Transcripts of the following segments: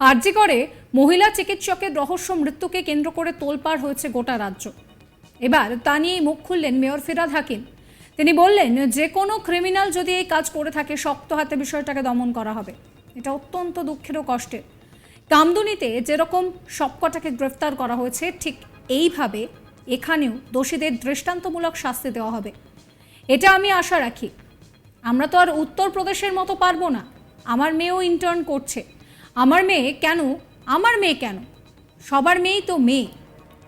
আরজি করে, মহিলা চিকিৎসকের রহস্য মৃত্যুকে কেন্দ্র করে তোলপাড় হয়েছে গোটা রাজ্য। এবার তা নিয়েই মুখ খুললেন মেয়র ফিরাদ হাকিম। তিনি বললেন, যে কোনো ক্রিমিনাল যদি এই কাজ করে থাকে, শক্ত হাতে বিষয়টাকে দমন করা হবে। এটা অত্যন্ত দুঃখের ও কষ্টের। কামদুনিতে যেরকম সবকটাকে গ্রেফতার করা হয়েছে, ঠিক এইভাবে এখানেও দোষীদের দৃষ্টান্তমূলক শাস্তি দেওয়া হবে। এটা আমি আশা রাখি। আমরা তো আর উত্তরপ্রদেশের মতো পারব না। আমার মেয়েও ইন্টার্ন করছে। আমার মেয়ে কেন? আমার মেয়ে কেন? সবার মেয়েই তো মেয়ে।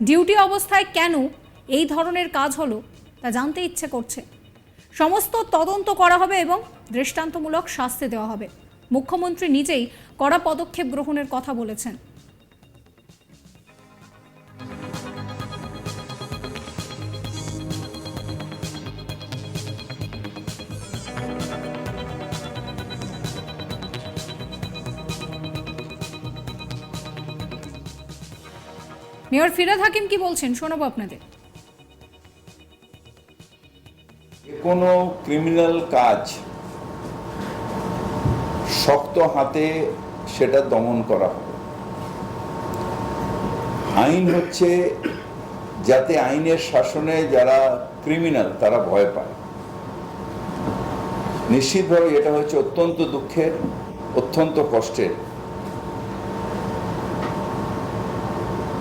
ডিউটি অবস্থায় কেন এই ধরনের কাজ হলো তা জানতে ইচ্ছে করছে। সমস্ত তদন্ত করা হবে এবং দৃষ্টান্তমূলক শাস্তি দেওয়া হবে। মুখ্যমন্ত্রী নিজেই কড়া পদক্ষেপ গ্রহণের কথা বলেছেন। মেয়র ফিরাদ হাকিম কি বলছেন? শোনাবো আপনাদের। কোনো ক্রিমিনাল কাজ শক্ত হাতে সেটা দমন করা হবে। আইন হচ্ছে যাতে আইনের শাসনে যারা ক্রিমিনাল, তারা ভয় পায়। নিশ্চিতভাবে এটা হচ্ছে অত্যন্ত দুঃখের, অত্যন্ত কষ্টের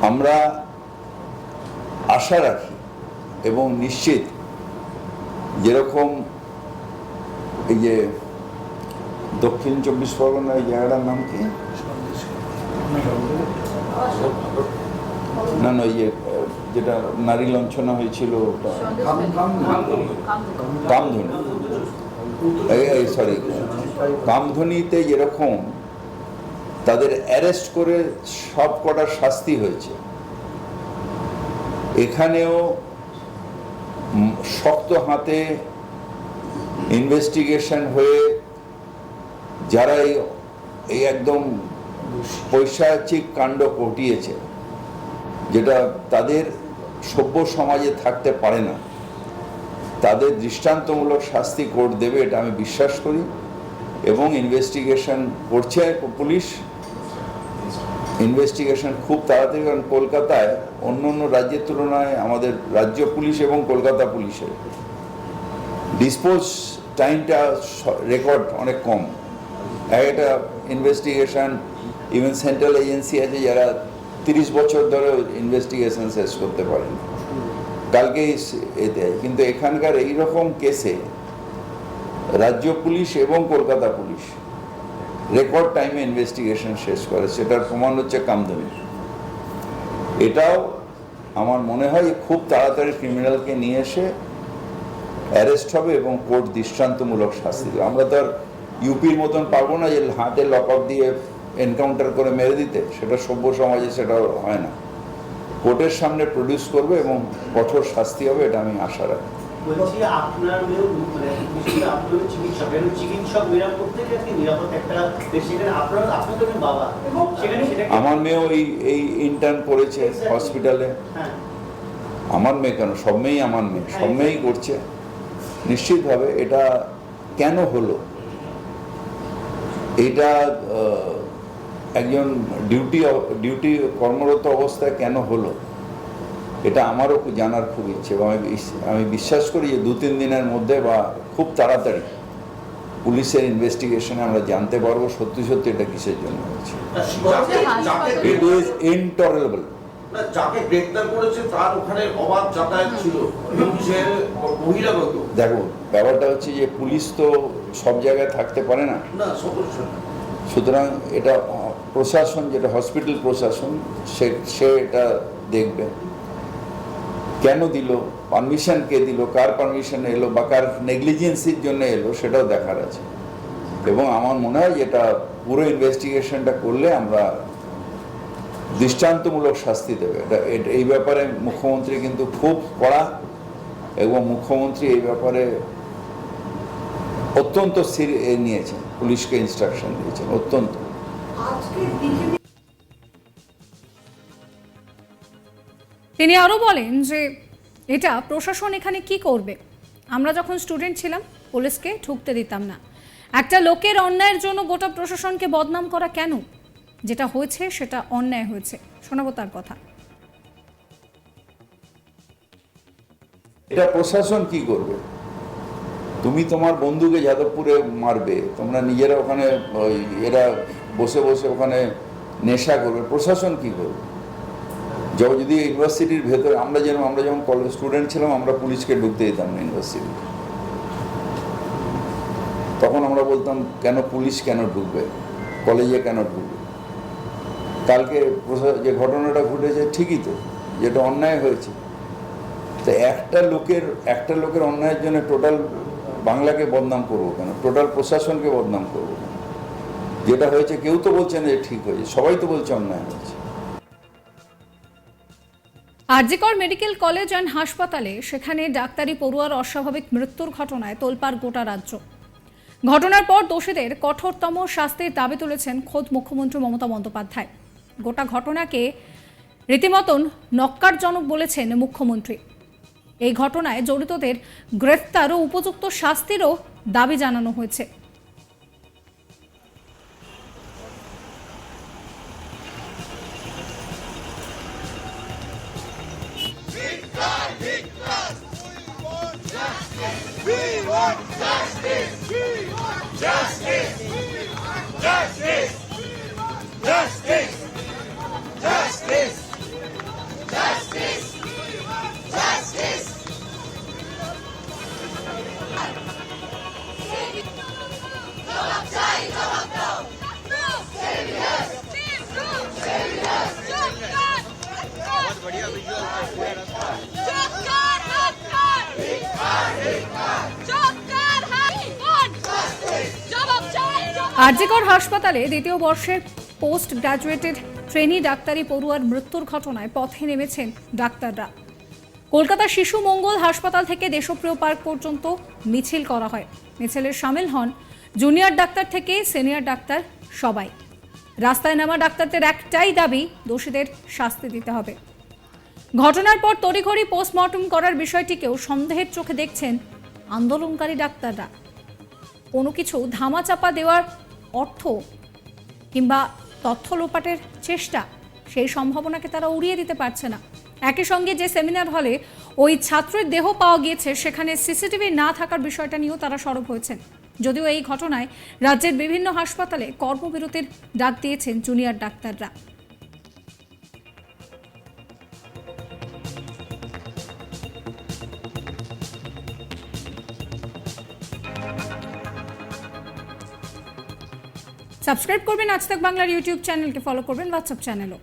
আমরা আশা রাখি এবং নিশ্চিত যেরকম এই যে দক্ষিণ চব্বিশ পরগনা এই জায়গাটার নাম কি? না না ওই যে আহ, যেটা নারী লঞ্চনা হয়েছিল ওটা। কামধনী। সরি কামধনীতে যেরকম তাদের অ্যারেস্ট করে সব কটার শাস্তি হয়েছে। এখানেও শক্ত হাতে ইনভেস্টিগেশন হয়ে যারা এই একদম পৈশাচিক কাণ্ড ঘটিয়েছে, যেটা তাদের সভ্য সমাজে থাকতে পারে না, তাদের দৃষ্টান্তমূলক শাস্তি কোর্ট দেবে এটা আমি বিশ্বাস করি এবং ইনভেস্টিগেশন করছে পুলিশ। ইনভেস্টিগেশন খুব তাড়াতাড়ি, কারণ কলকাতায় অন্য অন্য রাজ্যের তুলনায় আমাদের রাজ্য পুলিশ এবং কলকাতা পুলিশের। ডিসপোজ টাইমটা রেকর্ড অনেক কম। এক একটা ইনভেস্টিগেশন ইভেন সেন্ট্রাল এজেন্সি আছে যারা তিরিশ বছর ধরে ইনভেস্টিগেশন শেষ করতে পারেন। কালকেই এতে, কিন্তু এখানকার এইরকম কেসে রাজ্য পুলিশ এবং কলকাতা পুলিশ রেকর্ড টাইমে ইনভেস্টিগেশন শেষ করে, সেটার প্রমাণ হচ্ছে কামদনি। এটাও আমার মনে হয় খুব তাড়াতাড়ি ক্রিমিনালকে নিয়ে এসে অ্যারেস্ট হবে এবং কোর্ট দৃষ্টান্তমূলক শাস্তি দেবে। আমরা তো আর ইউপির মতন পারব না যে হাতে লক আপ দিয়ে এনকাউন্টার করে মেরে দিতে, সেটা সভ্য সমাজে সেটা হয় না। কোর্টের সামনে প্রডিউস করবে এবং কঠোর শাস্তি হবে, এটা আমি আশা রাখি। বলছি আপনার মানে আপনার চিকিৎসক এবং চিকিৎসক মেয়েরা প্রত্যেকে একটি নিরাপদ একটা সেখানে আপনার আপনি তো বাবা এবং সেখানে আমার মেয়েও এই এই ইন্টার্ন করেছে হসপিটালে হ্যাঁ। আমার মেয়ে কেন? সব মেয়েই আমার মেয়ে সব মেয়েই করছে। নিশ্চিতভাবে এটা কেন হলো? এটা একজন ডিউটি ডিউটি কর্মরত অবস্থায় কেন হলো? এটা আমারও জানার খুব ইচ্ছে এবং আমি আমি বিশ্বাস করি যে দু তিন দিনের মধ্যে বা খুব তাড়াতাড়ি পুলিশের ইনভেস্টিগেশনে আমরা জানতে পারব সত্যি সত্যি এটা কিসের জন্য হয়েছে। ইট ইজ ইনটলারেবল যাকে গ্রেপ্তার করেছে তার ওখানে অবাধ যাতায়াত ছিল। বহিরাগত দেখো ব্যাপারটা হচ্ছে যে পুলিশ তো সব জায়গায় থাকতে পারে না। না সদস্য না। সুতরাং এটা প্রশাসন যেটা হসপিটাল প্রশাসন সে সে এটা দেখবে। কেন দিল? পারমিশন কে দিল? কার পারমিশন এলো? বা কার নেগলিজেন্সির জন্য এলো? সেটাও দেখার আছে। এবং আমার মনে হয় এটা পুরো ইনভেস্টিগেশনটা করলে আমরা দৃষ্টান্তমূলক শাস্তি দেবে। এই ব্যাপারে মুখ্যমন্ত্রী কিন্তু খুব কড়া এবং মুখ্যমন্ত্রী এই ব্যাপারে অত্যন্ত সিরি- নিয়েছেন। পুলিশকে ইনস্ট্রাকশন দিয়েছেন। অত্যন্ত। তিনি আরও বলেন যে, এটা প্রশাসন এখানে কি করবে? আমরা যখন স্টুডেন্ট ছিলাম, পুলিশকে ঢুকতে দিতাম না। একটা লোকের অন্যায়ের জন্য গোটা প্রশাসনকে বদনাম করা কেন? যেটা হয়েছে, সেটা অন্যায় হয়েছে। শোনাবো তার কথা। এটা প্রশাসন কি করবে? তুমি তোমার বন্ধুকে যাদবপুরে মারবে, তোমরা নিজেরা ওখানে এরা বসে বসে ওখানে নেশা করবে, প্রশাসন কি করবে? যখন যদি ইউনিভার্সিটির ভেতরে আমরা যেরকম আমরা যখন কলেজ স্টুডেন্ট ছিলাম, আমরা পুলিশকে ঢুকতে দিতাম না ইউনিভার্সিটি তখন আমরা বলতাম, কেন পুলিশ কেন ঢুকবে? কলেজে কেন ঢুকবে? কালকে যে ঘটনাটা ঘটেছে ঠিকই তো যেটা অন্যায় হয়েছে। তো একটা লোকের একটা লোকের অন্যায়ের জন্য টোটাল বাংলাকে বদনাম করব কেন? টোটাল প্রশাসনকে বদনাম করব কেন? যেটা হয়েছে কেউ তো বলছে না যে ঠিক হয়েছে। সবাই তো বলছে অন্যায় হয়েছে। আরজিকর মেডিকেল কলেজ অ্যান্ড হাসপাতালে সেখানে ডাক্তারি পড়ুয়ার অস্বাভাবিক মৃত্যুর ঘটনায় তোলপাড় গোটা রাজ্য। ঘটনার পর দোষীদের কঠোরতম শাস্তির দাবি তুলেছেন খোদ মুখ্যমন্ত্রী মমতা বন্দ্যোপাধ্যায়। গোটা ঘটনাকে রীতিমতন নক্কারজনক বলেছেন মুখ্যমন্ত্রী। এই ঘটনায় জড়িতদের গ্রেফতার ও উপযুক্ত শাস্তিরও দাবি জানানো হয়েছে। আরজিকর হাসপাতালে দ্বিতীয় বর্ষের পোস্ট গ্রাজুয়েটেড ট্রেনি ডাক্তারি পড়ুয়ার মৃত্যুর ঘটনায় পথে নেমেছেন ডাক্তাররা। কলকাতা শিশু মঙ্গল হাসপাতাল থেকে দেশপ্রিয় পার্ক পর্যন্ত মিছিল করা হয়। মিছিলের সামিল হন জুনিয়র ডাক্তার থেকে সিনিয়র ডাক্তার সবাই। রাস্তায় নামা ডাক্তারদের একটাই দাবি, দোষীদের শাস্তি দিতে হবে। ঘটনার পর তড়িঘড়ি পোস্টমর্টম করার বিষয়টিকেও সন্দেহের চোখে দেখছেন আন্দোলনকারী ডাক্তাররা। কোনো কিছু ধামাচাপা দেওয়ার অর্থ কিংবা তথ্য লোপাটের চেষ্টা, সেই সম্ভাবনাকে তারা উড়িয়ে দিতে পারছে না। একই সঙ্গে যে সেমিনার হলে ওই ছাত্রের দেহ পাওয়া গিয়েছে, সেখানে সিসিটিভি না থাকার বিষয়টা নিয়েও তারা সরব হয়েছেন। যদিও এই ঘটনায় রাজ্যের বিভিন্ন হাসপাতালে কর্মবিরতির ডাক দিয়েছেন জুনিয়র ডাক্তাররা। সাবস্ক্রাইব করবেন। আজ বাংলার ইউটিউব চ্যানেলকে ফলো করবেন হোয়াটসঅ্যাপ চ্যানেলও।